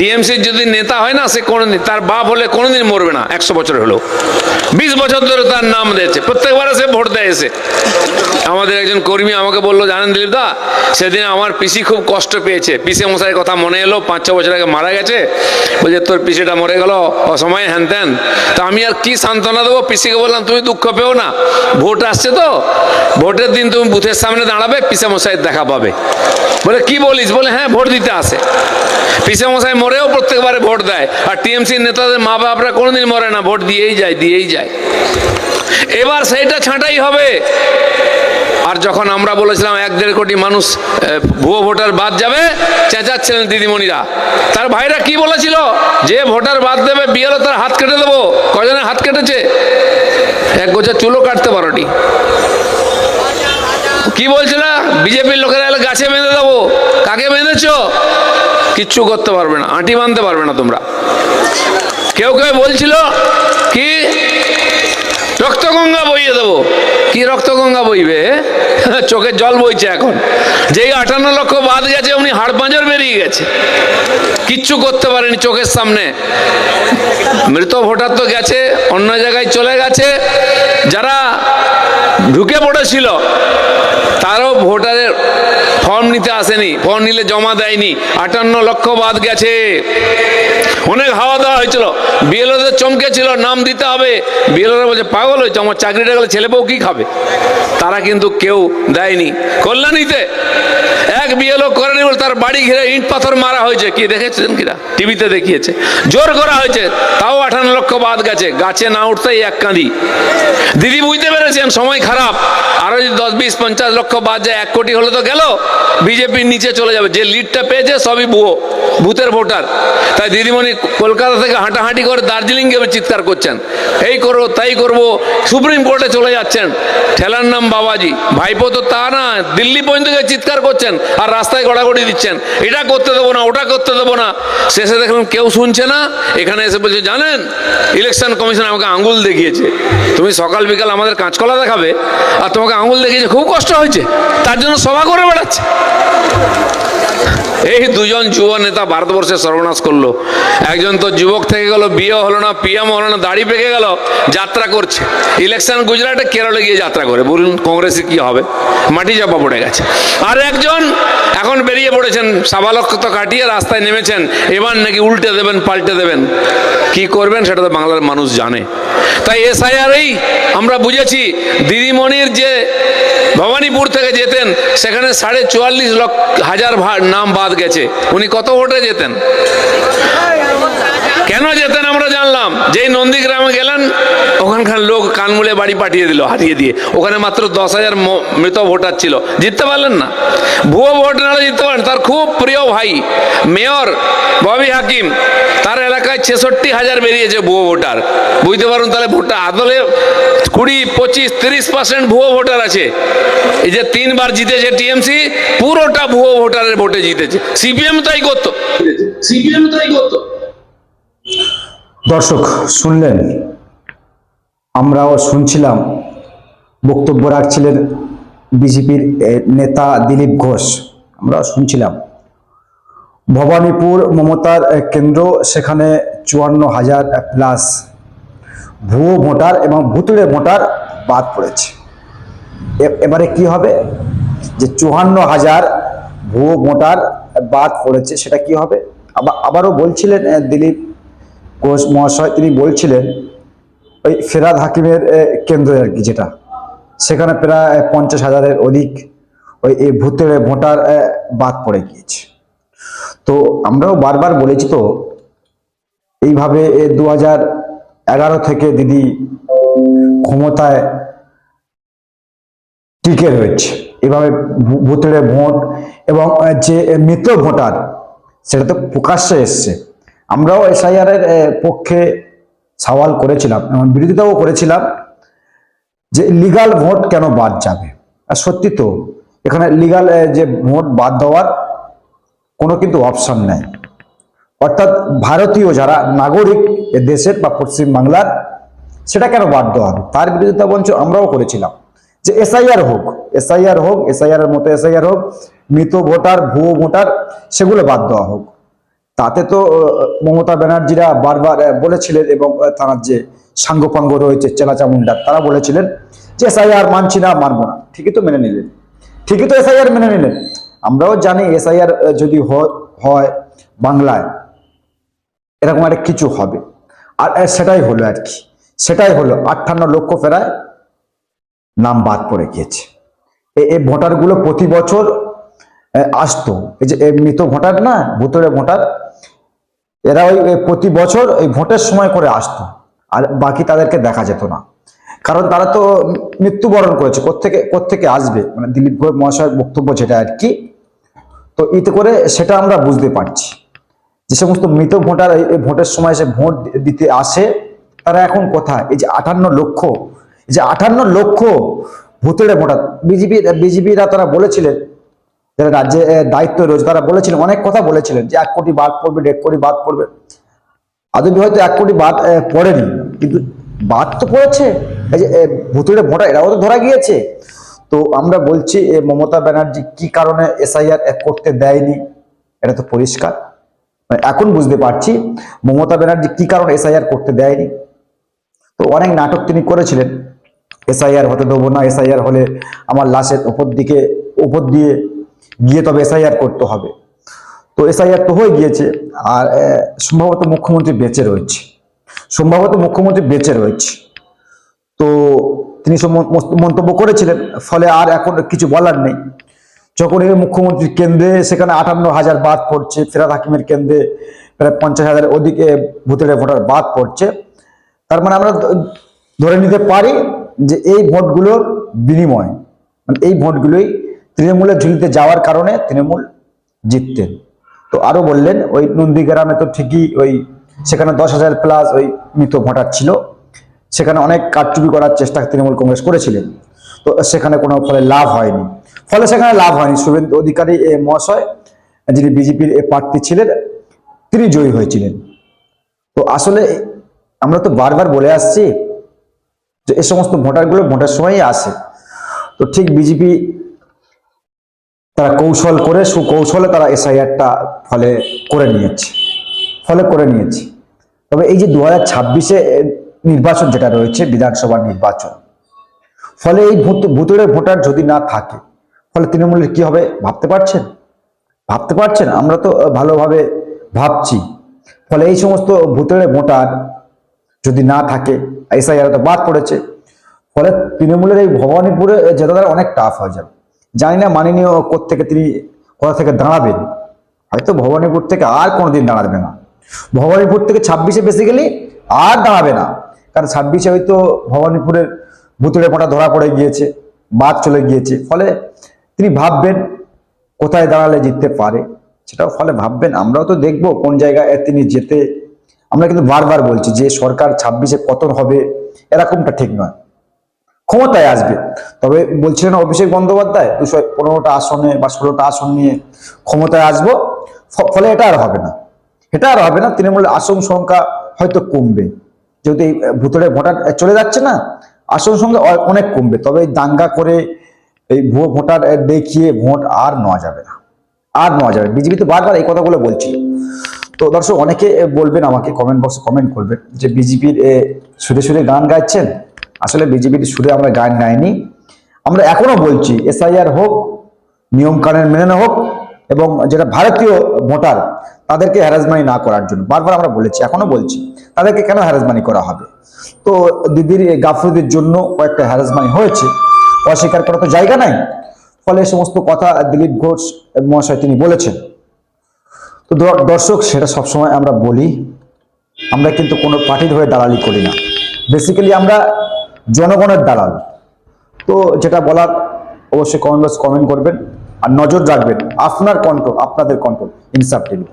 টিএমসির যদি নেতা হয় না, সে কোনোদিন তার বাপ হলে কোনোদিন মরবে না, একশো বছর হলো। বিশ বছর ধরে তার নাম দিয়েছে। প্রত্যেকবারে সে ভোট দেয় এসে। আমাদের একজন কর্মী আমাকে বলল, জানেন দিলীপ দা, সেদিন আমার পিসি খুব কষ্ট পেয়েছে। পিসে মশাইয়ের কথা মনে এলো, পাঁচ ছ বছর আগে মারা গেছে। বলছে, তোর পিসিটা মরে গেল, অসময়ে হ্যান ত্যান তা আমি আর কি সান্ত্বনা দেবো? পিসিকে বললাম, তুমি দুঃখ পেও না। ভোট আসছে তো। ভোটের দিন তুমি বুথের সামনে দাঁড়াবে, পিসে মশাইয়ের দেখা পাবে। বলে, কি বলিস? বলে হ্যাঁ ভোট দিতে আসে। পিসে মশাই মরেও প্রত্যেকবারে ভোট দেয়। আর টিএমসির নেতাদের মা বাপরা কোনোদিন মরে না, ভোট দিয়েই যায় দিয়েই যায়। এবার সেইটা ছাঁটাই হবে। আর যখন আমরা বলেছিলাম এক দেড় কোটি মানুষ ভুয়ো ভোটার বাদ যাবে, চেঁচাচ্ছিলেন দিদিমণিরা। তার ভাইরা কি বলেছিল? যে ভোটার বাদ দেবে, বিয়েলো তার হাত কেটে দেবো। কজনের হাত কেটেছে? এক গোছা চুলো কাটতে পারোটি কি বলছিল বিজেপির লোকেরা এলে গাছে বেঁধে দেবো। কাকে বেঁধেছ? কিচ্ছু করতে পারবে না, আঁটি বাঁধতে পারবে না তোমরা। কেউ কেউ বলছিল, কি? রক্তগঙ্গা বইয়ে দেবো। কি রক্তগঙ্গা বইবে? চোখে জল বইছে এখন। যেই আটান্ন লক্ষ বাদ গেছে উনি হাড় পাঁজর বেরিয়ে গেছে। কিচ্ছু করতে পারেনি চোখের সামনে। মৃত ভোটার তো গেছে, অন্য জায়গায় চলে গেছে। যারা ঢুকে পড়েছিল। তারও ভোটারের ফর্ম নিতে আসেনি ফর্ম নিলে জমা দেয়নি। আটান্ন লক্ষ বাদ গেছে। অনেক হাওয়া দেওয়া হয়েছিল। বিএলওদের চমকে ছিল, নাম দিতে হবে। বিএলওরা বলছে, পাগল হয়েছে, আমার চাকরিটা গেলে ছেলে বউ কি খাবে? তারা কিন্তু কেউ দেয়নি। কল্যাণীতে এক বিএলও করেনি বলে তার বাড়ি ঘিরে ইট পাথর মারা হয়েছে। কি দেখেছেন কিনা? টিভিতে দেখিয়েছে। জোর করা হয়েছে। লক্ষ বাদ গেছে, গাছে না উঠতেই এক কাঁদি দিদি বুঝতে পেরেছেন, সময় খারাপ। আরও যদি দশ, বিশ, পঞ্চাশ লক্ষ বাদ যায়, এক কোটি হলে তো গেল। বিজেপির নিচে চলে যাবে। যে লিডটা পেয়েছে, সবই ভুয়ো বুথের ভোটার। তাই দিদিমণি কলকাতা থেকে হাঁটাহাঁটি করে দার্জিলিং গিয়ে চিৎকার করছেন। এই করব তাই করব, সুপ্রিম কোর্টে চলে যাচ্ছেন। ঠেলার নাম বাবাজি। ভাইপো তো তা না, দিল্লি পর্যন্ত গিয়ে চিৎকার করছেন আর রাস্তায় গড়াগড়ি দিচ্ছেন। এটা করতে দেবো না, ওটা করতে দেবো না। শেষে দেখলাম কেউ শুনছে না, এখানে এসে বলছে, জানেন ইলেকশন কমিশন আমাকে আঙ্গুল দেখিয়েছে। তুমি সকাল বিকাল আমাদের কাঁচকলা দেখাবে আর তোমাকে আঙুল দেখিয়েছে, খুব কষ্ট হয়েছে। তার জন্য সভা করে বেড়াচ্ছে। এই দুজন যুব নেতা ভারতবর্ষে সর্বনাশ করল। একজন তো যুবক থেকে গেল, বিয়ে হলো না, পিএম হলো না, দাড়ি পেকে গেল, যাত্রা করছে। ইলেকশন গুজরাটে, কেরলে গিয়ে যাত্রা করে। বলুন কংগ্রেসে কি হবে? মাটি চাপা পড়ে গেছে। আর একজন এখন বেরিয়ে পড়েছেন সাবালক্ষ তো কাটিয়ে রাস্তায় নেমেছেন, এবার নাকি উল্টে দেবেন, পাল্টে দেবেন। কি করবেন সেটা তো বাংলার মানুষ জানে। তাই এসআইআরই আমরা বুঝেছি দিদিমণির যে ভবানীপুর থেকে যেতেন, সেখানে সাড়ে চুয়াল্লিশ লক্ষ হাজার নাম বাদ গেছে। উনি কত ভোটে যেতেন? কেন যেতেন আমরা জানলাম। যেই নন্দীগ্রামে গেলেন, ওখানকার লোক কানমুলে বাড়ি পাঠিয়ে দিল, হারিয়ে দিয়ে। ওখানে মাত্র দশ হাজার মৃত ভোটার ছিল। জিততে পারলেন না। ভুয়ো ভোট নাহলে জিততে পারেন। তার খুব প্রিয় ভাই, মেয়র ববি হাকিম, তার এলাকায় ছেষট্টি হাজার বেরিয়েছে ভুয়ো ভোটার। বুঝতে পারুন তাহলে ভোটার আদলে কুড়ি পঁচিশ তিরিশ পার্সেন্ট ভুয়ো ভোটার আছে। এই যে তিনবার জিতেছে টিএমসি পুরোটা ভুয়ো ভোটারের ভোটে জিতেছে। সিপিএম তাই করতো। সিপিএম তাই করতো। দর্শক শুনলেন? আমরাও শুনছিলাম বক্তব্য রাখছিলেন বিজেপির নেতা দিলীপ ঘোষ। আমরাও শুনছিলাম। ভবানীপুর মমতার কেন্দ্র, সেখানে চুয়ান্ন হাজার প্লাস ভুয়ো ভোটার এবং ভুতুড়ে ভোটার বাদ পড়েছে। এবারে কি হবে? যে চুয়ান্ন হাজার ভুয়ো ভোটার বাদ পড়েছে, সেটা কি হবে? আবার আবারও বলছিলেন দিলীপ ঘোষ মহাশয়, তিনি বলছিলেন, ওই ফেরাদ হাকিমের কেন্দ্র আর কি যেটা। সেখানে প্রায় পঞ্চাশ হাজারের অধিক ওই ভূতের ভোটার বাদ পড়ে গিয়েছে। তো আমরাও বারবার বলেছি তো এইভাবে দু হাজার এগারো থেকে দিদি ক্ষমতায় টিকে রয়েছে। এভাবে ভূতেড়ে ভোট এবং যে মৃত ভোটার সেটা তো প্রকাশ্যে এসছে। আমরাও এসআইআর এর আহ, পক্ষে সওয়াল করেছিলাম এবং বিরোধিতাও করেছিলাম যে লিগাল ভোট কেন বাদ যাবে। আর সত্যি তো এখানে লিগাল যে ভোট বাদ দেওয়ার কোনো কিন্তু অপশন নেই। অর্থাৎ ভারতীয় যারা নাগরিক এ দেশের বা পশ্চিম বাংলার, সেটা কেন বাদ দেওয়া হবে? তার বিরোধিতা বঞ্চ আমরাও করেছিলাম। যে এসআইআর হোক এসআইআর হোক এসআইআর এর মতো এসআইআর হোক, মৃত ভোটার, ভুয়ো ভোটার, সেগুলো বাদ দেওয়া হোক। তাতে তো মমতা ব্যানার্জিরা বারবার বলেছিলেন এবং তার যে সাঙ্গপাঙ্গ রয়েছে চেলাচামুন্ডার তারা বলেছিলেন যে এসআইআর মানছি না, মানবো না। ঠিকই তো মেনে নিলেন। ঠিকই তো এসআইআর মেনে নিলেন। আমরাও জানি এসআইআর যদি হয় বাংলায়, এরকম একটা কিছু হবে। আর সেটাই হলো আর কি। সেটাই হলো, আটান্ন লক্ষ ফেরায় নাম বাদ পড়ে গিয়েছে। এই ভোটারগুলো প্রতি বছর আসতো। এই যে মৃত ভোটার না ভুতরে ভোটার, এরা ওই প্রতি বছর ওই ভোটের সময় করে আসতো। আর বাকি তাদেরকে দেখা যেত না। কারণ তারা তো মৃত্যুবরণ করেছে। কোত্থেকে কোত্থেকে আসবে? মানে দিলীপ ঘোষ মহাশয়ের বক্তব্য যেটা আর কি তো এতে করে সেটা আমরা বুঝতে পারছি। যে সমস্ত মৃত ভোটার এই ভোটের সময় এসে ভোট দিতে আসে, তারা এখন কোথায়? এই যে আটান্ন লক্ষ যে আটান্ন লক্ষ ভূতের ভোটার, বিজেপি, বিজেপিরা তারা বলেছিলেন, যারা রাজ্যে দায়িত্ব রয়েছে, তারা বলেছিলেন, অনেক কথা বলেছিলেন যে এক কোটি বাদ পড়বে, দেড় কোটি বাদ পড়বে। আদবি হয়তো এক কোটি বাদ পড়েনি, কিন্তু বাদ তো পড়েছে। এই যে ভুতুড়ে ভোটার, এরাও তো ধরা গিয়েছে। তো আমরা বলছি এ, মমতা ব্যানার্জি কি কারণে এসআইআর করতে দেয়নি? এটা তো পরিষ্কার। মানে এখন বুঝতে পারছি মমতা ব্যানার্জি কি কারণে এসআইআর করতে দেয়নি? তো অনেক নাটক তিনি করেছিলেন। এসআইআর হতে দেবো না এসআইআর হলে আমার লাশের উপর দিকে উপর দিয়ে গিয়ে তবে এসআইআর করতে হবে। তো এসআইআর তো হয়ে গিয়েছে আর সম্ভবত মুখ্যমন্ত্রী বেঁচে রয়েছে। সম্ভবত মুখ্যমন্ত্রী বেঁচে রয়েছে। তো তিনি সব মন্তব্য করেছিলেন, ফলে আর এখন কিছু বলার নেই। যখন এই মুখ্যমন্ত্রী কেন্দ্রে সেখানে আটান্ন হাজার বাদ পড়ছে, ফেরাদ হাকিমের কেন্দ্রে প্রায় পঞ্চাশ হাজারের ওদিকে ভূতের ভোটার বাদ পড়ছে। তার মানে আমরা ধরে নিতে পারি যে এই ভোটগুলোর বিনিময় মানে এই ভোটগুলোই তৃণমূলের ঝুলিতে যাওয়ার কারণে তৃণমূল জিততেন তো আরও বললেন, ওই নন্দীগ্রামে তো ঠিকই ওই সেখানে দশ হাজার প্লাস ওই মৃত ভোটার ছিল। সেখানে অনেক কারচুপি করার চেষ্টা তৃণমূল কংগ্রেস করেছিলেন। তো সেখানে কোনো ফলে লাভ হয়নি। ফলে সেখানে লাভ হয়নি। শুভেন্দু অধিকারী, এ, মহাশয়, যিনি বিজেপির, এ, প্রার্থী ছিলেন, তিনি জয়ী হয়েছিলেন। তো আসলে আমরা তো বারবার বলে আসছি যে এ সমস্ত ভোটারগুলো ভোটের সময়ই আসে। তো ঠিক বিজেপি তারা কৌশল করে, সুকৌশলে তারা এসআইআরটা ফলে করে নিয়েছে। ফলে করে নিয়েছে। তবে এই যে দু হাজার ছাব্বিশে নির্বাচন যেটা রয়েছে, বিধানসভা নির্বাচন। ফলে এই ভূত ভুতুড়ে ভোটার যদি না থাকে, ফলে তৃণমূলের কি হবে ভাবতে পারছেন? ভাবতে পারছেন? আমরা তো ভালোভাবে ভাবছি। ফলে এই সমস্ত ভুতুড়ে ভোটার যদি না থাকে, এসআইআর তো বাদ পড়েছে। ফলে তৃণমূলের এই ভবানীপুরে জেতাদার অনেক টাফ হয়ে যাবে। জানি না মাননীয় থেকে তিনি কোথা থেকে দাঁড়াবেন। হয়তো ভবানীপুর থেকে আর কোনোদিন দাঁড়াবে না। ভবানীপুর থেকে ছাব্বিশে বেসিক্যালি আর দাঁড়াবে না। কারণ ছাব্বিশে হয়তো ভবানীপুরের ভুতুড়ে মোটা ধরা পড়ে গিয়েছে, বাদ চলে গিয়েছে। ফলে তিনি ভাববেন কোথায় দাঁড়ালে জিততে পারে। সেটাও ফলে ভাববেন, আমরাও তো দেখব কোন জায়গায় তিনি যেতে। আমরা কিন্তু বারবার বলছি যে সরকার ছাব্বিশে পতন হবে, এরকমটা ঠিক নয়। ক্ষমতায় আসবে। তবে বলছিলেন অভিষেক বন্দ্যোপাধ্যায়, দুশো পনেরোটা আসনে বা ষোলোটা আসন নিয়ে ক্ষমতায় আসব। ফলে এটা আর হবে না। এটা আর হবে না, তৃণমূলের আসন সংখ্যা হয়তো কমবে। যেহেতু এই ভোটার চলে যাচ্ছে না আসন অ- অনেক কমবে। তবে দাঙ্গা করে এই ভুয়ো ভোটার দেখিয়ে ভোট আর নেওয়া যাবে না। আর নেওয়া যাবে বিজেপি তো বারবার এই কথাগুলো বলছিল। তো দর্শক, অনেকে বলবেন আমাকে কমেন্ট বক্সে কমেন্ট করবেন যে বিজেপির সুরে সুরে গান গাইছেন? আসলে বিজেপির সুরে আমরা গান গাইনি। আমরা এখনও বলছি, এসআইআর হোক, নিয়ম কানুন মেনে হোক এবং যেটা ভারতীয় ভোটার তাদেরকে হ্যারাসমানি না করার জন্য, বারবার আমরা বলেছি, এখনও বলছি, তাদেরকে কেন হ্যারাসমানি করা হবে? তো দিদির গাফরুদের জন্য কয়েকটা হ্যারাসমানি হয়েছে, অস্বীকার করার তো জায়গা নাই, ফলে সমস্ত কথা দিলীপ ঘোষ মহাশয় তিনি বলেছেন। তো দর্শক, সেটা সবসময় আমরা বলি, আমরা কিন্তু কোনো পার্টির হয়ে দালালি করি না। বেসিক্যালি আমরা জনগণের দালাল। তো যেটা বলার, অবশ্যই কমেন্ট বক্স কমেন্ট করবেন। আর নজর রাখবেন আপনার কন্ট্রোল আপনাদের কন্ট্রোল ইনসাফ টিভি